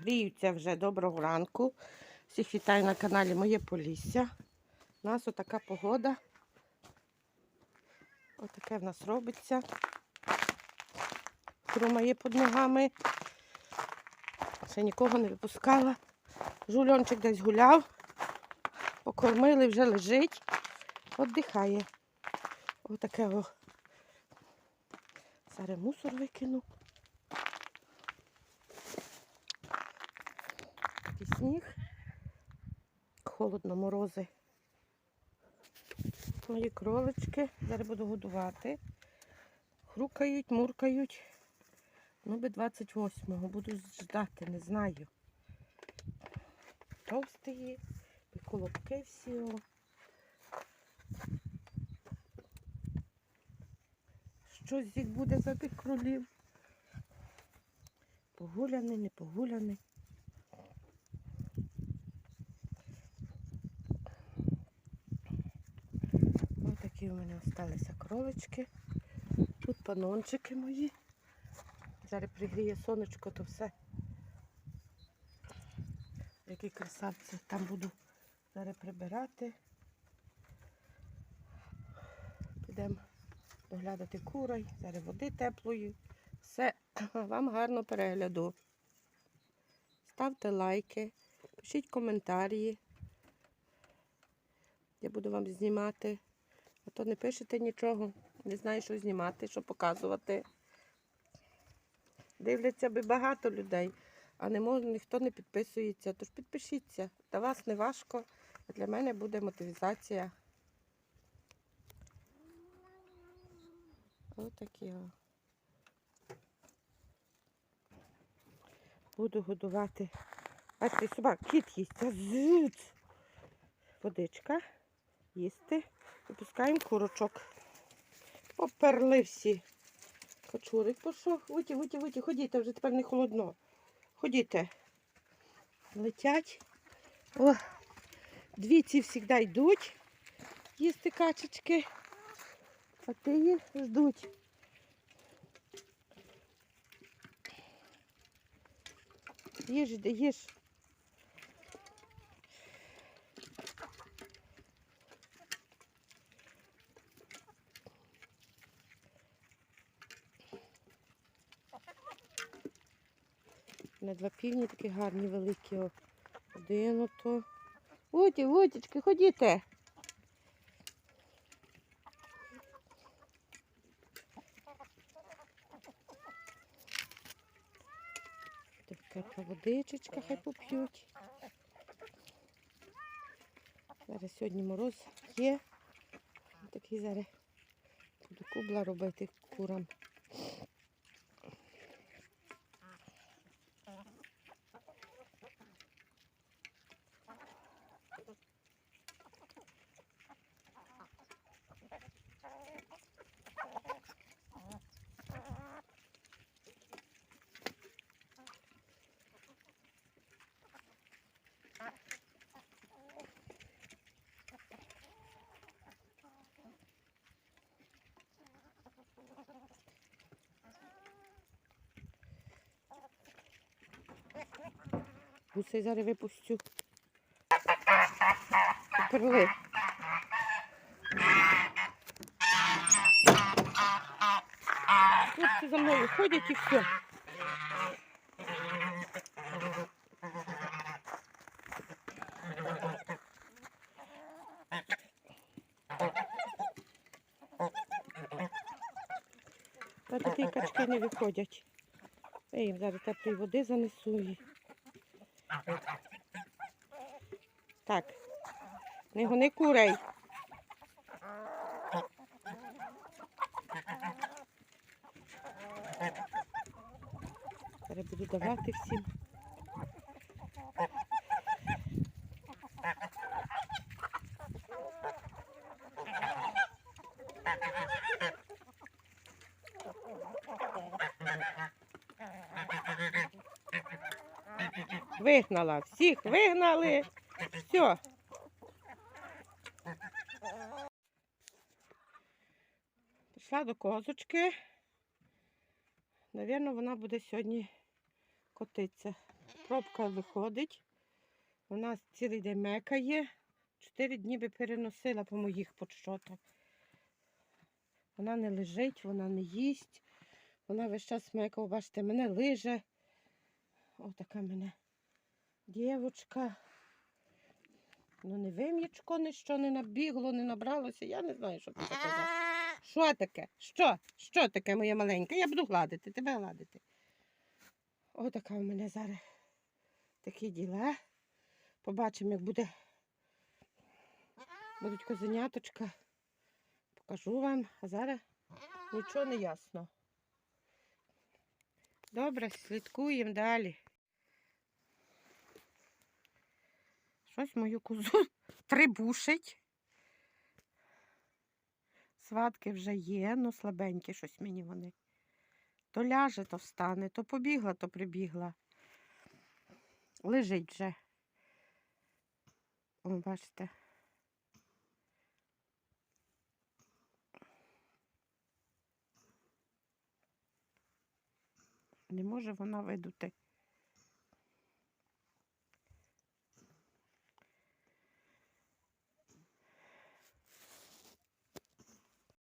гріються вже доброго ранку. Всіх вітаю на каналі Моє Полісся. У нас отака погода. Отаке в нас робиться. Хрумає під ногами. Ще нікого не випускала. Жульончик десь гуляв. Покормили, вже лежить. Отдихає. Отаке о. Зараз мусор викину. Сніг. Холодно, морози. Мої кролички. Зараз буду годувати. Хрукають, муркають. Ну, би 28-го буду ждати, не знаю. Товстий, і колобки всі. Що з їх буде за тих кролів? Погуляний, не погуляний. Ось такі у мене залишилися кролички. Тут панончики мої. Зараз пригріє сонечко, то все. Які красавці. Там буду зараз прибирати. Підемо доглядати курей, зараз води теплої. Все, вам гарно перегляду. Ставте лайки, пишіть коментарі. Я буду вам знімати. То не пишете нічого, не знаю, що знімати, що показувати. Дивляться би багато людей, а не мож, ніхто не підписується. Тож підпишіться. Для вас не важко, а для мене буде мотивізація. Ось такі. о. Буду годувати. Бачите, собак, кіт їсть. Водичка. Їсти. Випускаємо курочок. Поперли всі. Качурик пішов. Виті, виті, виті, ходіть, вже тепер не холодно. Ходіте. Летять. О, дві ці завжди йдуть їсти качечки. А ти їх ждуть. Їж, їж. На два півні такі гарні, великі. Один ото. Уті, утічки, ходіте. Така водичечка хай поп'ють. Зараз сьогодні мороз є. Такий зараз буду кубла робити курам. Гусей зараз випустю. Перли. Хлопці за мною ходять і все. Та такі качки не виходять. Я їм зараз теплої води занесу. Так, не гони курей. Зараз буду давати всім. Вигнала, всіх вигнали. Все. Прийшла до козочки. Навірно, вона буде сьогодні котитися. Пробка виходить. Вона цілий день мекає. Чотири дні би переносила по моїх подщотах. Вона не лежить, вона не їсть. Вона весь час мекає, бачите, мене лиже. Отака мене дівочка. Ну, не вим'ячко, ніщо не набігло, не набралося. Я не знаю, що це таке. Що таке? Що? Що таке, моя маленька? Я буду гладити, тебе гладити. Отака в мене зараз такі діла. Побачимо, як буде. Будуть козеняточка. Покажу вам. А зараз нічого не ясно. Добре, слідкуємо далі. Щось мою козу трибушить. Сватки вже є, ну слабенькі щось мені вони. То ляже, то встане, то побігла, то прибігла. Лежить вже. О, бачите. Не може вона видути.